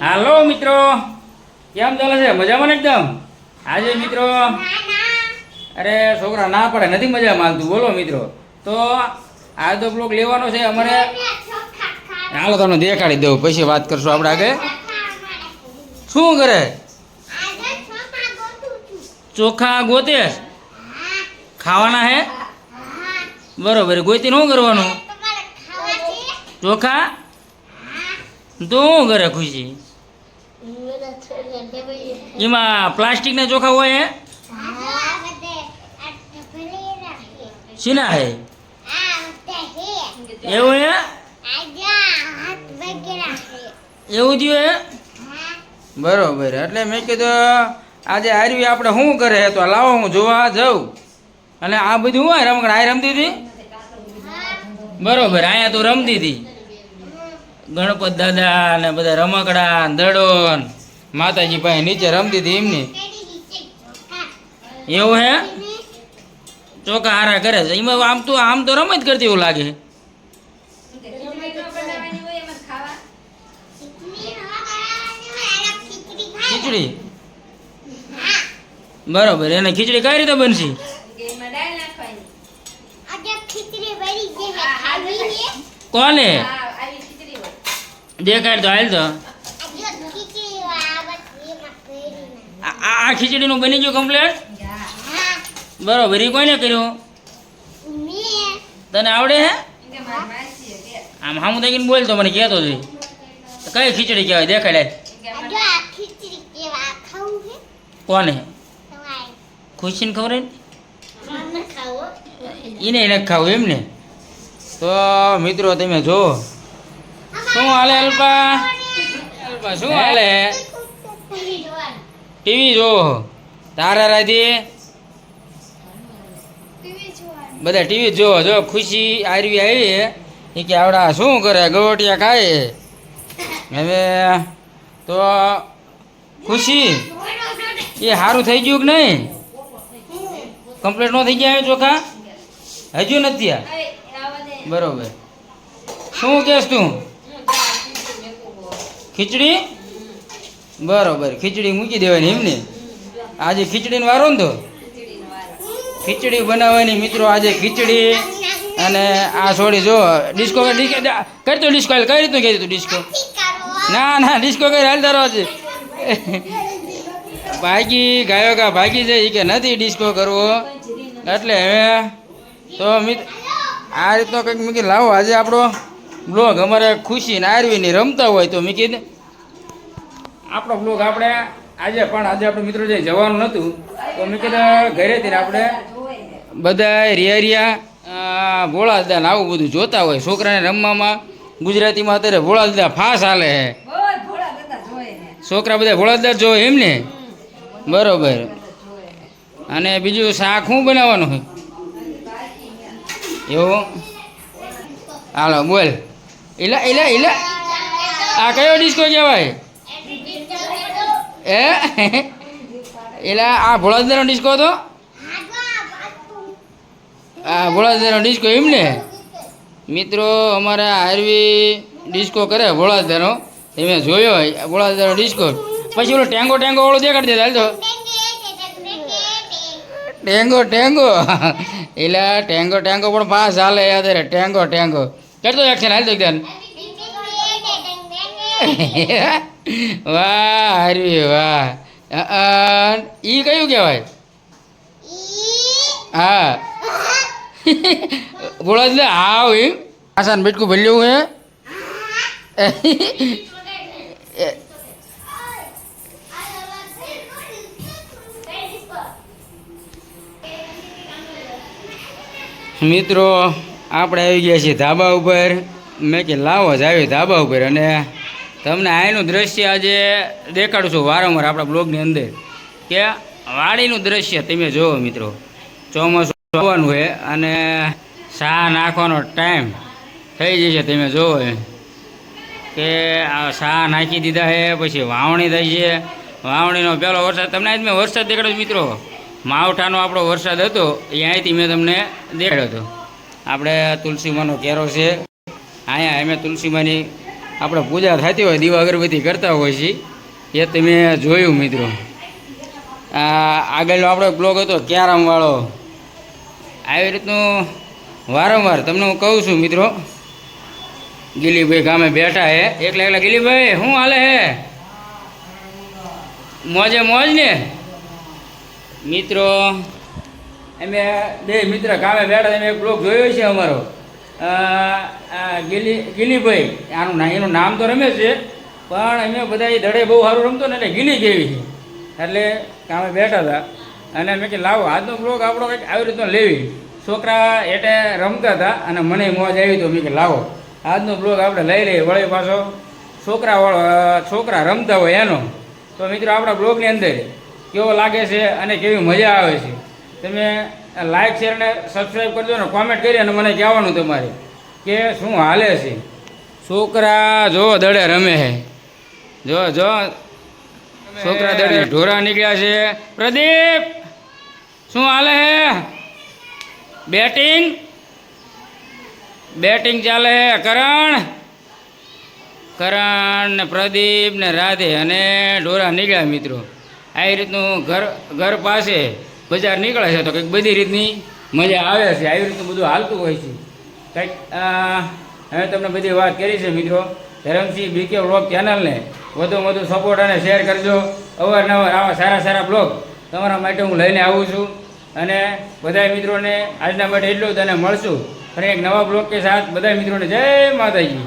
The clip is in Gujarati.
હાલો મિત્રો, કેમ ચાલે છે? મજામાં એકદમ? આજે મિત્રો, અરે છોકરા ના પડે, નથી મજા માનતું. બોલો મિત્રો, તો આ તો બ્લોક લેવાનો છે અમારે. હાલો તમને દેખાડી દઉં, પછી વાત કરશું આપણે આગળ. શું કરે? ચોખા ગોતે? ખાવાના હે? બરોબર ગોતી શું કરવાનું? ચોખા? તો શું કરે ખુશી? એમાં પ્લાસ્ટિકના ચોખા હોય હે? શીના હે? એવું હે? એવું થયું હે? બરોબર, એટલે મેં કીધું, આજે આરવી આપણે શું કરે તો લાવો, હું જોવા જાઉં. અને આ બધું હોય, રમકડા? આ રમતી હતી? બરોબર અહીંયા તો રમતી હતી. ગણપત દાદા ને બધા રમકડા ને દડો માતાજી પાસે નીચે રમતી હતી એમની. એવું હે? ચોખા હારા કરે છે. એમાં આમ તો આમ તો રમત કરતી એવું લાગે ખીચડી? બરોબર. એને ખીચડી કઈ રીતે બનશે? કોને? દેખાડ તો હાલ તો. આ આ- આ ખીચડીનું બની ગયું કમ્પ્લેટ બરોબર એ કોઈને કર્યું? તને આવડે હે? આમ હામું થઈ બોલ તો મને કહેતો જોઈ કઈ ખીચડી કહેવાય? દેખાડે કોને? ખુશીને ખબર એને એને ખાવું એમ ને તો મિત્રો તમે જો શું હાલે અલ્પા? અલ્પા શું હાલે? ટીવી જો તારા રાધી? બધા ટીવી જો જો ખુશી આરવી આવી એ કે આવડા શું કરે? ગવટિયા ખાય. હવે તો ખુશી એ સારું થઈ ગયું કે નહીં? કમ્પ્લીટ ન થઈ ગયા ચોખા? હજુ નથી આ? બરોબર. શું કહેશ તું? ખીચડી? બરોબર, ખીચડી મૂકી દેવાની એમને? આજે ખીચડીનો વારો ને તો? ખીચડી બનાવવાની મિત્રો, આજે ખીચડી અને આ છોડી જો ડિસ્કો કરી તો ડિસ્કો કઈ રીતનું કહી દીધું ડિસ્કો ના ના ડિસ્કો કઈ હાલ તારો છે ભાગી, ગાયો કા ભાગી છે એ કે નથી ડિસ્કો કરવો. એટલે હવે તો મિત્ર આ રીતનો કંઈક મૂકી, લાવો આજે આપણો. બ્લોગ અમારે ખુશી ને આરવીની રમતા હોય તો મેં કીધું આપણો બ્લોગ આપણે આજે પણ આજે આપણે મિત્રો જે જવાનું નહોતું તો મેં કીધું ઘરેથી આપણે બધા રિયા રિયા ભોળા ને આવું બધું જોતા હોય. છોકરાને રમવામાં ગુજરાતીમાં અત્યારે ભોળા દાદા ફાસ હાલે છે છોકરા બધા ભોળા દાદા જોવે એમ ને? બરોબર. અને બીજું શાક શું બનાવવાનું હોય? એવું? હાલો બોલ. એલા એલા એલા. આ કયો ડિસ્કો કહેવાય? એ એલા, આ ભોળાદાનો ડિસ્કો હતો? આ ભોળાદાનો ડિસ્કો એમ ને મિત્રો, અમારા આરવી ડિસ્કો કરે ભોળાદાનો તમે જોયો હોય ભોળાદાનો ડિસ્કો પછી ઓલો ટેંગો ટેંગો વાળો દેખાડી દે હાલ તો. ટેંગો ટેંગો. એલા, ટેંગો ટેંગો પણ પાસ હાલે અત્યારે. Tango tango. કરતો એક્શન હાલ તો એકદમ વાહ હરવી વાહ ઈ કયું કહેવાય હા બોલો દે આવ એમ આસાન બેટકું ભલ્યું હે મિત્રો આપણે આવી ગયા છીએ ધાબા ઉપર. મેં કે લાવો જ આવ્યો ધાબા ઉપર અને તમને અહીંનું દ્રશ્ય આજે દેખાડું છું વારંવાર આપણા બ્લોગની અંદર. કે વાડીનું દ્રશ્ય તમે જુઓ મિત્રો. ચોમાસું આવવાનું હોય અને શાહ નાખવાનો ટાઈમ થઈ જશે, તમે જુઓ. કે આ શાહ નાખી દીધા છે, પછી વાવણી થઈ છે. વાવણીનો પહેલો વરસાદ, તમને આજ મેં વરસાદ દેખાડ્યો મિત્રો. માવઠાનો આપણો વરસાદ હતો, એ અહીંથી મેં તમને દેખાડ્યો હતો. આપણે તુલસીમાનો કેરો છે. અહીંયા અમે તુલસીમાની આપણે પૂજા થતી હોય, દીવા અગરબત્તી કરતા હોય છીએ. એ તમે જોયું મિત્રો. આગળનો આપણો બ્લોગ હતો ક્યારામવાળો આવી રીતનું વારંવાર તમને હું કહું છું મિત્રો. ગિલીભાઈ ગામે બેઠા હે. એકલા એકલા, ગિલીભાઈ, શું હાલે હે? મોજે મોજ ને? મિત્રો અમે બે મિત્ર ગામે બેઠા અમે એક બ્લોગ જોયો છે અમારો. ગિલી, ગિલીભાઈ. આનું એનું નામ તો રમે છે, પણ અમે બધા એ દડે બહુ સારું રમતો ને એટલે ગિલી જેવી છે. એટલે ગામે બેઠા હતા. અને મેં કે લાવો, આજનો બ્લોગ આપણો કંઈક આવી રીતનો લેવી. છોકરા એટલે રમતા હતા અને મને મોજ આવી તો મેં કે લાવો, આજનો બ્લોગ આપણે લઈ લઈએ વળી પાછો. છોકરા છોકરા રમતા હોય એનો. તો મિત્રો આપણા બ્લોગની અંદર કેવો લાગે છે અને કેવી મજા આવે છે. તમે લાઈક શેર અને સબસ્ક્રાઈબ કરજો ને કોમેન્ટ કરી અને મને કહેવાનું તમારે કે શું હાલે છે? છોકરા જો દડે રમે છે. જો જો. છોકરા દડે ઢોરા નીકળ્યા છે. પ્રદીપ, શું હાલે છે? બેટિંગ બેટિંગ ચાલે છે. કરણ? કરણ ને પ્રદીપ ને રાધે અને ઢોરા નીકળ્યા મિત્રો. આવી રીતનું ઘર ઘર પાસે બજાર નીકળે છે તો કંઈક બધી રીતની મજા આવે છે. આવી રીતનું બધું હાલતું હોય છે. કંઈક હવે તમને બધી વાત કરી છે મિત્રો. ધરમસિંહ બીકે વ્લોગ ચેનલને વધુ વધુ સપોર્ટ અને શેર કરજો. અવારનવાર આવા સારા સારા બ્લોગ તમારા માટે હું લઈને આવું છું. અને બધા મિત્રોને આજના માટે એટલું અને મળશું. ફરી એક નવા બ્લોગ કે સાથ. બધા મિત્રોને જય માતાજી.